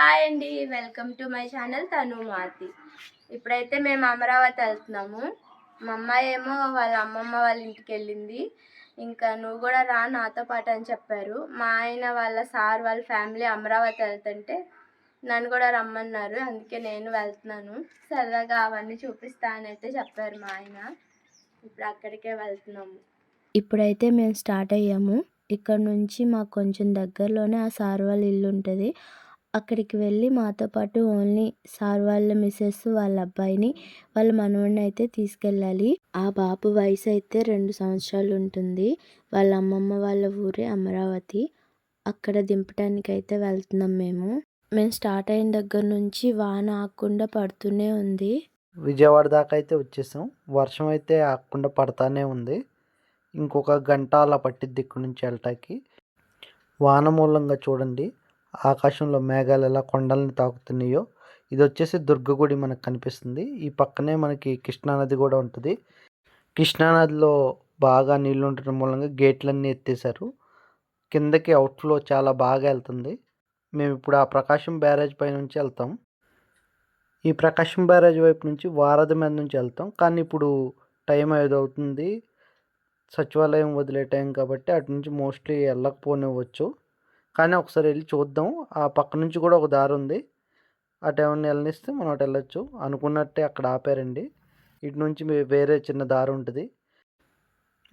Hi అండి welcome to my channel తను మాతి ఇప్పుడైతే మేము అమరావతి వెళ్తున్నాము. మా అమ్మాయి ఏమో వాళ్ళ అమ్మమ్మ వాళ్ళ ఇంటికి వెళ్ళింది. ఇంకా నువ్వు కూడా రా నాతో పాటు అని చెప్పారు. మా ఆయన వాళ్ళ సార్ వాళ్ళ ఫ్యామిలీ అమరావతి వెళ్తుంటే నన్ను కూడా రమ్మన్నారు. అందుకే నేను వెళ్తున్నాను. సరదాగా అవన్నీ చూపిస్తా అని అయితే చెప్పారు మా ఆయన. ఇప్పుడు అక్కడికే వెళ్తున్నాము. ఇప్పుడైతే మేము స్టార్ట్ అయ్యాము. ఇక్కడ నుంచి మాకు కొంచెం దగ్గరలోనే ఆ సార్ వాళ్ళ ఇల్లు ఉంటుంది. అక్కడికి వెళ్ళి మాతో పాటు ఓన్లీ సార్ వాళ్ళ మిస్సెస్ వాళ్ళ అబ్బాయిని వాళ్ళ మనవడిని అయితే తీసుకెళ్ళాలి. ఆ బాబు వయసు అయితే రెండు సంవత్సరాలు ఉంటుంది. వాళ్ళ అమ్మమ్మ వాళ్ళ ఊరే అమరావతి. అక్కడ దింపడానికి అయితే వెళ్తున్నాం మేము. మేము స్టార్ట్ అయిన దగ్గర నుంచి వాన ఆగకుండా పడుతూనే ఉంది. విజయవాడ దాకా అయితే వచ్చేసాం. వర్షం అయితే ఆగకుండా పడతానే ఉంది. ఇంకొక గంట అలా పట్టిద్ది ఇక్కడ నుంచి వెళ్ళటానికి. వాన మూలంగా చూడండి. ఆకాశంలో మేఘాలు ఎలా కొండలను తాకుతున్నాయో. ఇది వచ్చేసి దుర్గగుడి మనకు కనిపిస్తుంది. ఈ పక్కనే మనకి కృష్ణానది కూడా ఉంటుంది. కృష్ణానదిలో బాగా నీళ్ళు ఉండటం మూలంగా గేట్లన్నీ ఎత్తేసారు కిందకి అవుట్ఫ్లో చాలా బాగా వెళ్తుంది. మేము ఇప్పుడు ఆ ప్రకాశం బ్యారేజ్ పై నుంచి వెళ్తాం. ఈ ప్రకాశం బ్యారేజ్ వైపు నుంచి వారధి మీద నుంచి వెళ్తాం. కానీ ఇప్పుడు టైం ఐదు అవుతుంది సచివాలయం వదిలే టైం కాబట్టి అటు నుంచి మోస్ట్లీ వెళ్ళకపోనివ్వచ్చు. కానీ ఒకసారి వెళ్ళి చూద్దాం. ఆ పక్క నుంచి కూడా ఒక దారి ఉంది. అటు ఏమన్నా వెళ్ళనిస్తే మనం అటు వెళ్ళొచ్చు. అనుకున్నట్టే అక్కడ ఆపారండి. ఇటు నుంచి వేరే చిన్న దారి ఉంటుంది.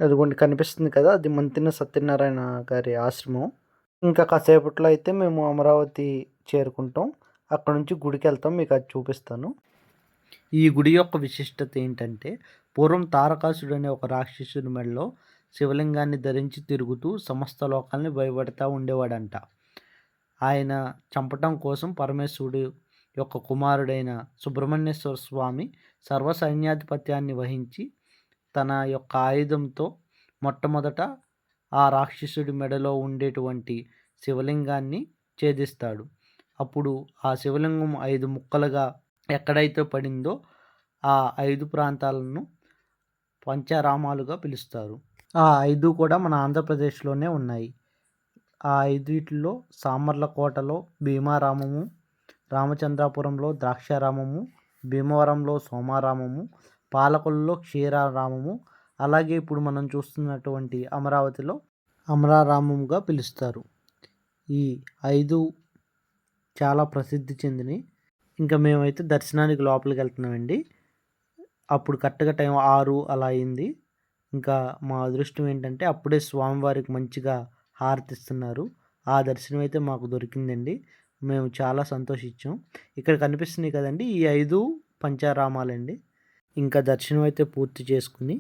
అదిగోండి కనిపిస్తుంది కదా అది మంతిన సత్యనారాయణ గారి ఆశ్రమం. ఇంకా కాసేపట్లో అయితే మేము అమరావతి చేరుకుంటాం. అక్కడ నుంచి గుడికి వెళ్తాం మీకు అది చూపిస్తాను. ఈ గుడి యొక్క విశిష్టత ఏంటంటే పూర్వం తారకాసుడు అనే ఒక రాక్షసుడి మెడలో శివలింగాన్ని ధరించి తిరుగుతూ సమస్త లోకాల్ని భయపడతా ఉండేవాడంట. ఆయన చంపటం కోసం పరమేశ్వరుడు యొక్క కుమారుడైన సుబ్రహ్మణ్యేశ్వర స్వామి సర్వ సైన్యాధిపత్యాన్ని వహించి తన యొక్క ఆయుధంతో మొట్టమొదట ఆ రాక్షసుడి మెడలో ఉండేటువంటి శివలింగాన్ని ఛేదిస్తాడు. అప్పుడు ఆ శివలింగం ఐదు ముక్కలుగా ఎక్కడైతే పడిందో ఆ ఐదు ప్రాంతాలను పంచారామాలుగా పిలుస్తారు. ఆ ఐదు కూడా మన ఆంధ్రప్రదేశ్లోనే ఉన్నాయి. ఆ ఐదుట్లో సామర్లకోటలో భీమారామము రామచంద్రాపురంలో ద్రాక్షారామము భీమవరంలో సోమారామము పాలకొల్లో క్షీరారామము అలాగే ఇప్పుడు మనం చూస్తున్నటువంటి అమరావతిలో అమరారామముగా పిలుస్తారు. ఈ ఐదు చాలా ప్రసిద్ధి చెందినవి. ఇంకా మేమైతే దర్శనానికి లోపలికి వెళ్తున్నామండి. అప్పుడు కరెక్ట్గా టైం ఆరు అలా అయింది. ఇంకా మా అదృష్టం ఏంటంటే అప్పుడే స్వామివారికి మంచిగా హారతిస్తున్నారు. ఆ దర్శనం అయితే మాకు దొరికిందండి. మేము చాలా సంతోషించాం. ఇక్కడ కనిపిస్తున్నాయి కదండి ఈ ఐదు పంచారామాలండి. ఇంకా దర్శనం అయితే పూర్తి చేసుకుని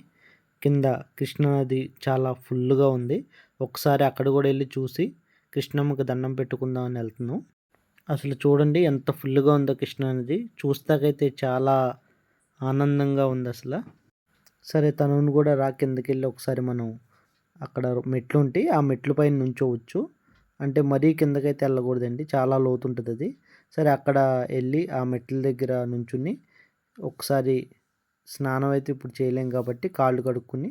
కింద కృష్ణానది చాలా ఫుల్గా ఉంది. ఒకసారి అక్కడ కూడా వెళ్ళి చూసి కృష్ణమ్మకి దండం పెట్టుకుందామని వెళ్తున్నాం. అసలు చూడండి ఎంత ఫుల్గా ఉందో కృష్ణానది. చూస్తాకైతే చాలా ఆనందంగా ఉంది అసలు. సరే తనను కూడా రా కిందకి వెళ్ళి ఒకసారి మనం అక్కడ మెట్లు ఉంటాయి ఆ మెట్లు పైన నుంచోవచ్చు. అంటే మరీ కిందకైతే వెళ్ళకూడదండి. చాలా లోతు ఉంటుంది అది. సరే అక్కడ వెళ్ళి ఆ మెట్ల దగ్గర నుంచుని ఒకసారి స్నానం అయితే ఇప్పుడు చేయలేం కాబట్టి కాళ్ళు కడుక్కుని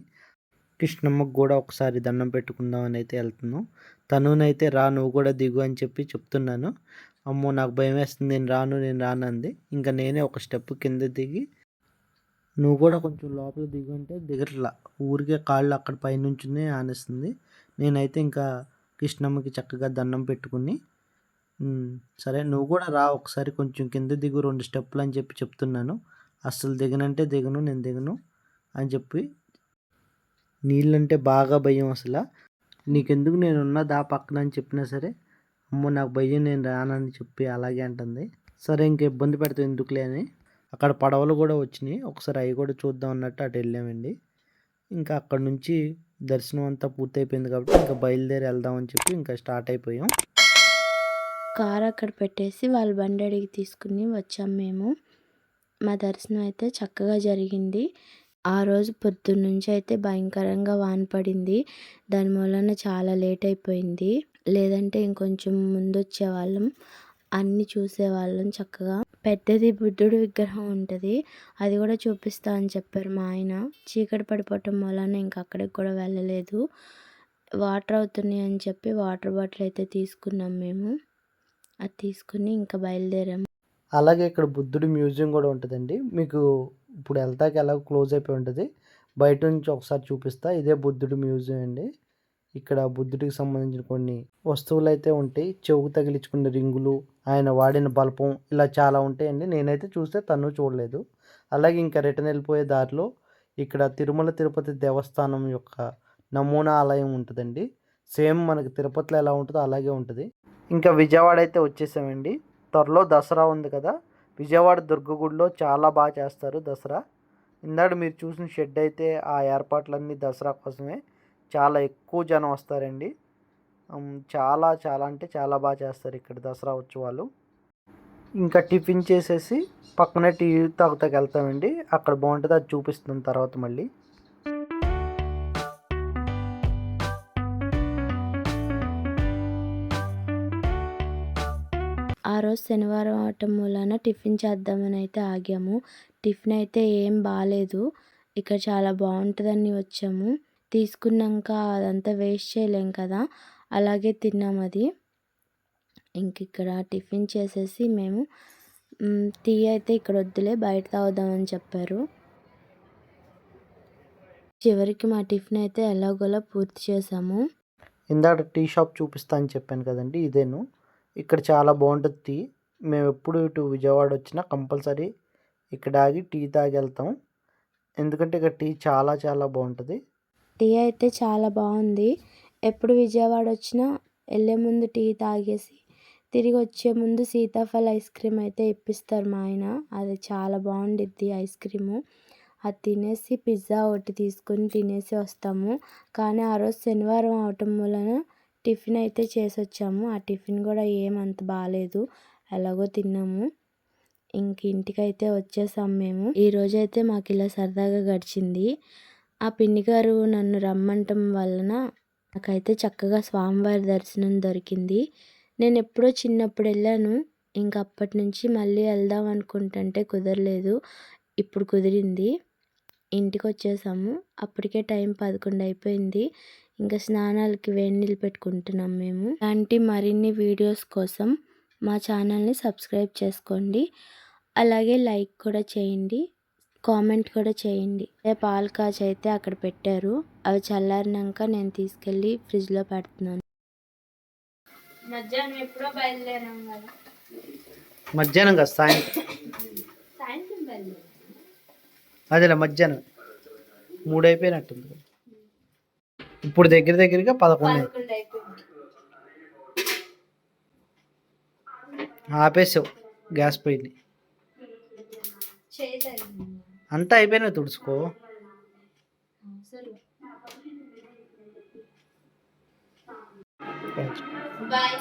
కృష్ణమ్మకు కూడా ఒకసారి దండం పెట్టుకుందాం అని అయితే వెళ్తున్నాం. తనునైతే రా నువ్వు కూడా దిగు అని చెప్పి చెప్తున్నాను. అమ్మో నాకు భయం వేస్తుంది. నేను రాను నేను రానంది ఇంకా నేనే ఒక స్టెప్ కింద దిగి నువ్వు కూడా కొంచెం లోపల దిగు అంటే దిగట్లా. ఊరికే కాళ్ళు అక్కడ పైనుంచునే ఆనేస్తుంది. నేనైతే ఇంకా కృష్ణమ్మకి చక్కగా దండం పెట్టుకుని సరే నువ్వు కూడా రా ఒకసారి కొంచెం కింద దిగు రెండు స్టెప్పులు అని చెప్పి చెప్తున్నాను. అస్సలు దిగనంటే దిగను నేను దిగను అని చెప్పి నీళ్ళంటే బాగా భయం అసలు. నీకెందుకు నేను ఉన్నా దా పక్కన అని చెప్పినా సరే అమ్మో నాకు భయం నేను రానని చెప్పి అలాగే అంటుంది. సరే ఇంక ఇబ్బంది పెడితే ఎందుకులే అని అక్కడ పడవలు కూడా వచ్చినాయి. ఒకసారి అవి కూడా చూద్దాం అన్నట్టు అటు వెళ్ళామండి. ఇంకా అక్కడ నుంచి దర్శనం అంతా పూర్తయిపోయింది కాబట్టి ఇంకా బయలుదేరి వెళ్దామని చెప్పి ఇంకా స్టార్ట్ అయిపోయాం. కార్ అక్కడ పెట్టేసి వాళ్ళ బండి అడిగి తీసుకుని వచ్చాం మేము. మా దర్శనం అయితే చక్కగా జరిగింది. ఆ రోజు పొద్దున్న నుంచి అయితే భయంకరంగా వాన పడింది. దాని మూలన చాలా లేట్ అయిపోయింది. లేదంటే ఇంకొంచెం ముందు వచ్చేవాళ్ళం. అన్నీ చూసేవాళ్ళం చక్కగా. పెద్దది బుద్ధుడు విగ్రహం ఉంటుంది. అది కూడా చూపిస్తా అని చెప్పారు మా ఆయన. చీకటి పడిపోవటం వలన ఇంకా అక్కడికి కూడా వెళ్ళలేదు. వాటర్ అవుతున్నాయి అని చెప్పి వాటర్ బాటిల్ అయితే తీసుకున్నాం మేము. అది తీసుకుని ఇంకా బయలుదేరాము అలాగే ఇక్కడ బుద్ధుడి మ్యూజియం కూడా ఉంటుందండి. మీకు ఇప్పుడు వెళ్తాకి ఎలా క్లోజ్ అయిపోయి ఉంటుంది. బయట నుంచి ఒకసారి చూపిస్తా. ఇదే బుద్ధుడి మ్యూజియం అండి. ఇక్కడ బుద్ధుడికి సంబంధించిన కొన్ని వస్తువులు అయితే ఉంటాయి. చెవుకు తగిలించుకున్న రింగులు ఆయన వాడిన బల్పం ఇలా చాలా ఉంటాయండి. నేనైతే చూస్తే తను చూడలేదు. అలాగే ఇంకా రిటర్న్ వెళ్ళిపోయే దారిలో ఇక్కడ తిరుమల తిరుపతి దేవస్థానం యొక్క నమూనా ఆలయం ఉంటుందండి. సేమ్ మనకి తిరుపతిలో ఎలా ఉంటుందో అలాగే ఉంటుంది. ఇంకా విజయవాడ అయితే వచ్చేసామండి. త్వరలో దసరా ఉంది కదా. విజయవాడ దుర్గగుడిలో చాలా బాగా చేస్తారు దసరా. ఇందాక మీరు చూసిన షెడ్ అయితే ఆ ఏర్పాట్లన్నీ దసరా కోసమే. చాలా ఎక్కువ జనం వస్తారండి. చాలా చాలా అంటే చాలా బాగా చేస్తారు ఇక్కడ దసరా ఉత్సవాలు. ఇంకా టిఫిన్ చేసేసి పక్కనే టీ తాగుతాకి వెళ్తామండి. అక్కడ బాగుంటుంది అది చూపిస్తుంది తర్వాత మళ్ళీ. ఆ రోజు శనివారం అవటం మూలాన టిఫిన్ చేద్దామని అయితే ఆగాము. టిఫిన్ అయితే ఏం బాగాలేదు ఇక్కడ చాలా బాగుంటుందని వచ్చాము. తీసుకున్నాక అదంతా వేస్ట్ చేయలేం కదా. అలాగే తిన్నాం అది. ఇంక ఇక్కడ టిఫిన్ చేసేసి మేము టీ అయితే ఇక్కడ వద్దులే బయట తాగుదామని చెప్పారు. చివరికి మా టిఫిన్ అయితే ఎలాగోలా పూర్తి చేసాము. ఇందాక టీ షాప్ చూపిస్తా అని చెప్పాను కదండి ఇదేను. ఇక్కడ చాలా బాగుంటుంది టీ. మేము ఎప్పుడు ఇటు విజయవాడ వచ్చినా కంపల్సరీ ఇక్కడ ఆగి టీ తాగి వెళ్తాం ఎందుకంటే ఇక్కడ టీ చాలా చాలా బాగుంటుంది. టీ అయితే చాలా బాగుంది. ఎప్పుడు విజయవాడ వచ్చినా వెళ్ళే ముందు టీ తాగేసి తిరిగి వచ్చే ముందు సీతాఫల ఐస్ క్రీమ్ అయితే ఇప్పిస్తారు మా ఆయన. అది చాలా బాగుండిద్ది ఐస్ క్రీము. అది తినేసి పిజ్జా ఒకటి తీసుకొని తినేసి వస్తాము. కానీ ఆ రోజు శనివారం అవటం వలన టిఫిన్ అయితే చేసి వచ్చాము ఆ టిఫిన్ కూడా ఏమంత బాగాలేదు ఎలాగో తిన్నాము. ఇంక ఇంటికైతే వచ్చేసాం మేము. ఈరోజైతే అయితే మాకు ఇలా సరదాగా గడిచింది. ఆ పిన్ని గారు నన్ను రమ్మంటం వలన నాకైతే చక్కగా స్వామివారి దర్శనం దొరికింది. నేను ఎప్పుడో చిన్నప్పుడు వెళ్ళాను. ఇంక అప్పటి నుంచి మళ్ళీ వెళ్దాం అనుకుంటుంటే కుదరలేదు. ఇప్పుడు కుదిరింది. ఇంటికి వచ్చేసాము. అప్పటికే టైం పదకొండు అయిపోయింది. ఇంకా స్నానాలకి వేడి నీళ్ళు పెట్టుకుంటున్నాం మేము. ఇలాంటి మరిన్ని వీడియోస్ కోసం మా ఛానల్ని సబ్స్క్రైబ్ చేసుకోండి. అలాగే లైక్ కూడా చేయండి. కామెంట్ కూడా చేయండి. అదే పాలు కాచి అయితే అక్కడ పెట్టారు అవి చల్లారినాక నేను తీసుకెళ్ళి ఫ్రిడ్జ్లో పెడుతున్నాను. మధ్యాహ్నం ఎప్పుడో బయలుదేరాం కదా. మధ్యాహ్నం కదా సాయంత్రం. సాయంత్రం బయలుదేరాం. అదేలే మధ్యాహ్నం. మూడు అయిపోయినట్టుంది ఇప్పుడు దగ్గర దగ్గరగా పదకొండు ఆపేసావు గ్యాస్ పొయ్యిని చేయి తగిలింది. అంతా అయిపోయినా తుడుచుకో. బాయ్.